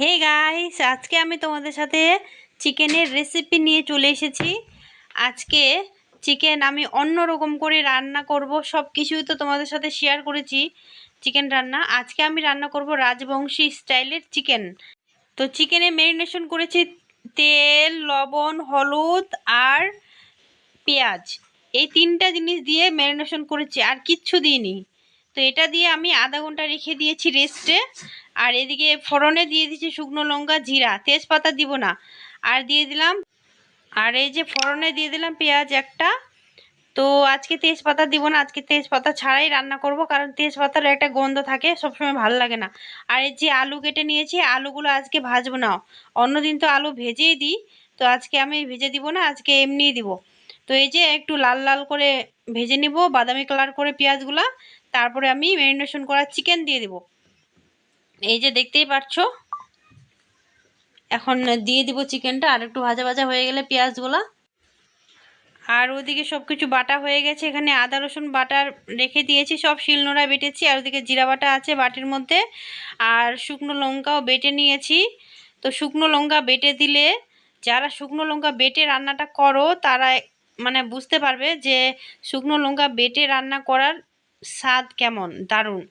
Hey guys আজকে আমি তোমাদের সাথে চিকেনের রেসিপি নিয়ে চলে এসেছি। আজকে চিকেন আমি অন্য রকম করে রান্না করব সব কিছুই তো তোমাদের সাথে শেয়ার করেছি চিকেন রান্না। আজকে আমি রান্না করব রাজবংশী স্টাইলের চিকেন তো চিকেনে ম্যারিনেশন করেছি তেল, লবণ, হলুদ আর পেঁয়াজ। এই তিনটা জিনিস দিয়ে ম্যারিনেশন করেছি, আর কিচ্ছু দিইনি। তো এটা দিয়ে আমি আধা ঘণ্টা রেখে দিয়েছি রেস্টে আর এদিকে ফোড়নে দিয়ে দিয়েছি শুকনো লঙ্কা, জিরা। তেজপাতা দিব না। আর দিয়ে দিলাম, আর এই যে ফোড়নে দিয়ে দিলাম পেঁয়াজ একটা। তো আজকে তেজপাতা দিব না, আজকে তেজপাতা ছাড়াই রান্না করব, কারণ তেজপাতার একটা গন্ধ থাকে, সবসময় ভালো লাগে না। আর এই যে আলু কেটে নিয়েছি, আলুগুলো আজকে ভাজবো না। অন্যদিন তো আলু ভেজেই দিই, তো আজকে আমি ভেজে দিব না, আজকে এমনিই দিব। তো এই যে একটু লাল লাল করে ভেজে নিব, বাদামি কালার করে পেঁয়াজগুলা। তারপরে আমি ম্যারিনেশন করা চিকেন দিয়ে দিব। এই যে দেখতেই পাচ্ছ এখন দিয়ে দিব চিকেনটা আর একটু ভাজা ভাজা হয়ে গেলে পেঁয়াজগুলা। আর ওদিকে সব কিছু বাটা হয়ে গেছে, এখানে আদা, রসুন বাটার রেখে দিয়েছি, সব শিলনোড়া বেটেছি, আর ওদিকে জিরা বাটা আছে বাটির মধ্যে, আর শুকনো লঙ্কাও বেটে নিয়েছি। তো শুকনো লঙ্কা বেটে দিলে, যারা শুকনো লঙ্কা বেটে রান্নাটা করো, তারা মানে বুঝতে পারবে যে শুকনো লঙ্কা বেটে রান্না করার স্বাদ কেমন? দারুণ।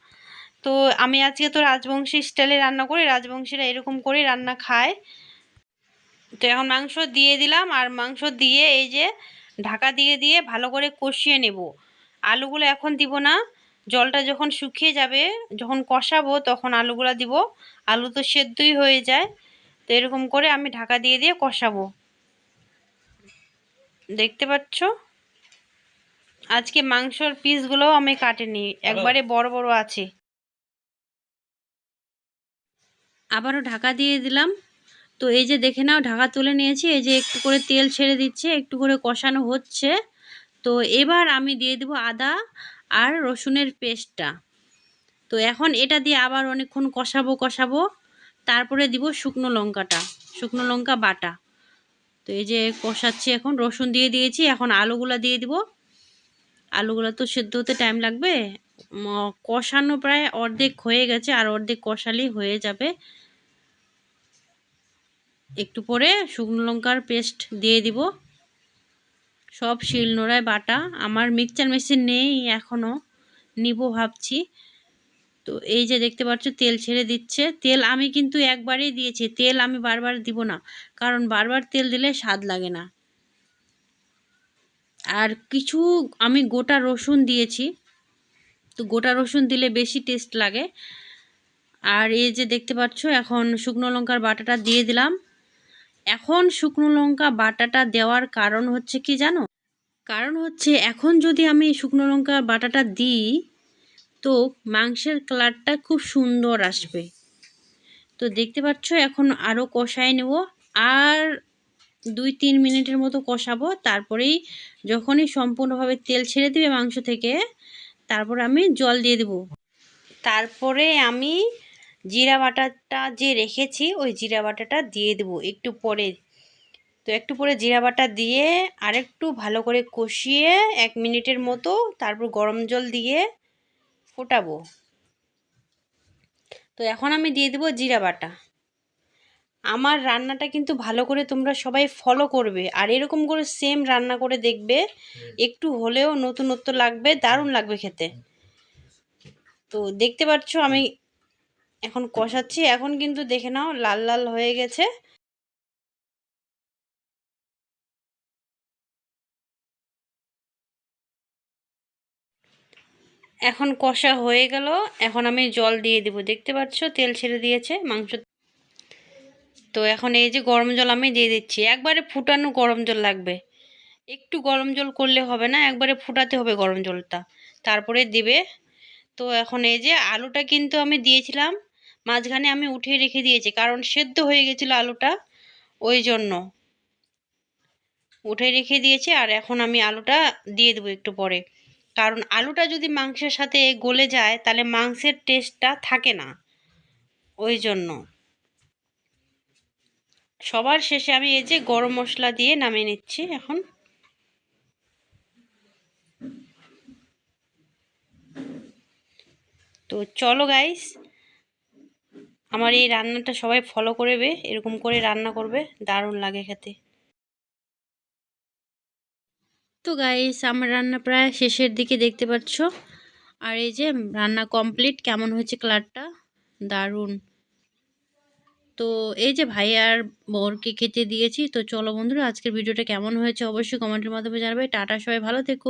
তো আমি আজকে তো রাজবংশী স্টাইলে রান্না করি, রাজবংশীরা এরকম করে রান্না খায়। তো এখন মাংস দিয়ে দিলাম, আর মাংস দিয়ে এই যে ঢাকা দিয়ে দিয়ে ভালো করে কষিয়ে নেব। আলুগুলো এখন দিব না, জলটা যখন শুকিয়ে যাবে, যখন কষাবো তখন আলুগুলো দিব। আলু তো সেদ্ধই হয়ে যায়, তো এরকম করে আমি ঢাকা দিয়ে দিয়ে কষাবো। দেখতে পাচ্ছ? আজকে মাংসর পিসগুলোও আমি কাটিনি একবারে বড় বড় আছে। আবারও ঢাকা দিয়ে দিলাম। তো এই যে দেখে নাও ঢাকা তুলে নিয়েছি এই যে একটু করে তেল ছেড়ে দিচ্ছে একটু করে কষানো হচ্ছে। তো এবার আমি দিয়ে দেবো আদা আর রসুনের পেস্টটা। তো এখন এটা দিয়ে আবার অনেকক্ষণ কষাবো কষাবো। তারপরে দিব শুকনো লঙ্কাটা শুকনো লঙ্কা বাটা। তো এই যে কষাচ্ছি এখন রসুন দিয়ে দিয়েছি এখন আলুগুলো দিয়ে দিব। আলুগুলো তো সেদ্ধ হতে টাইম লাগবে। কষানো প্রায় অর্ধেক হয়ে গেছে, আর অর্ধেক কষালেই হয়ে যাবে। একটু পরে শুকনো লঙ্কার পেস্ট দিয়ে দিব। সব শিলনোড়ায় বাটা। আমার মিক্সচার মেশিন নেই এখনও নিব ভাবছি। তো এই যে দেখতে পাচ্ছ, তেল ছেড়ে দিচ্ছে। তেল আমি কিন্তু একবারেই দিয়েছি। তেল আমি বারবার দিব না। কারণ বারবার তেল দিলে স্বাদ লাগে না। আর কিছু, আমি গোটা রসুন দিয়েছি। তো গোটা রসুন দিলে বেশি টেস্ট লাগে। আর এই যে দেখতে পাচ্ছ, এখন শুকনো লঙ্কার বাটাটা দিয়ে দিলাম। এখন শুকনো লঙ্কা বাটাটা দেওয়ার কারণ হচ্ছে কি জানো? কারণ হচ্ছে এখন যদি আমি শুকনো লঙ্কা বাটাটা দিই, তো মাংসের কালারটা খুব সুন্দর আসবে। তো দেখতে পাচ্ছ, এখন আরও কষায় নেব। আর দুই তিন মিনিটের মতো কষাবো। তারপরেই যখনই সম্পূর্ণভাবে তেল ছেড়ে দেবে মাংস থেকে, তারপর আমি জল দিয়ে দেব। তারপরে আমি জিরা বাটাটা যে রেখেছি, ওই জিরা বাটাটা দিয়ে দেবো একটু পরে। তো একটু পরে জিরা বাটা দিয়ে আরেকটু ভালো করে কষিয়ে এক মিনিটের মতো তারপর গরম জল দিয়ে ফোটাবো। তো এখন আমি দিয়ে দেবো জিরা বাটা। আমার রান্নাটা কিন্তু ভালো করে তোমরা সবাই ফলো করবে। আর এরকম করে সেম রান্না করে দেখবে একটু হলেও নতুনত্ব লাগবে দারুণ লাগবে খেতে। তো দেখতে পাচ্ছ আমি এখন কষাচ্ছি এখন কিন্তু দেখে নাও লাল লাল হয়ে গেছে। এখন কষা হয়ে গেল এখন আমি জল দিয়ে দিব। দেখতে পাচ্ছ তেল ছেড়ে দিয়েছে মাংস তো এখন এই যে গরম জল আমি দিয়ে দিচ্ছি, একবারে ফুটানো গরম জল লাগবে। একটু গরম জল করলে হবে না, একবারে ফুটাতে হবে গরম জলটা। তারপরে দিবে। তো এখন এই যে আলুটা কিন্তু আমি দিয়েছিলাম, মাঝখানে আমি উঠিয়ে রেখে দিয়েছি, কারণ সেদ্ধ হয়ে গেছিল আলুটা, ওই জন্য। উঠে রেখে দিয়েছি, আর এখন আমি আলুটা দিয়ে দেবো একটু পরে। কারণ আলুটা যদি মাংসের সাথে গলে যায়, তাহলে মাংসের টেস্টটা থাকে না, ওই জন্য। সবার শেষে আমি এই যে গরম মশলা দিয়ে নামিয়ে নিচ্ছি এখন। তো চলো গাইস আমার এই রান্নাটা সবাই ফলো করবে, এরকম করে রান্না করবে, দারুণ লাগে খেতে। তো গাইস আমার রান্না প্রায় শেষের দিকে দেখতে পাচ্ছ। আর এই যে রান্না কমপ্লিট কেমন হয়েছে কালারটা দারুণ। তো এই যে ভাই আর বরকে খেতে দিয়েছি, তো চলো বন্ধুরা, আজকের ভিডিওটা কেমন হয়েছে অবশ্যই কমেন্টের মাধ্যমে জানাবে। টাটা সবাই, ভালো থেকো।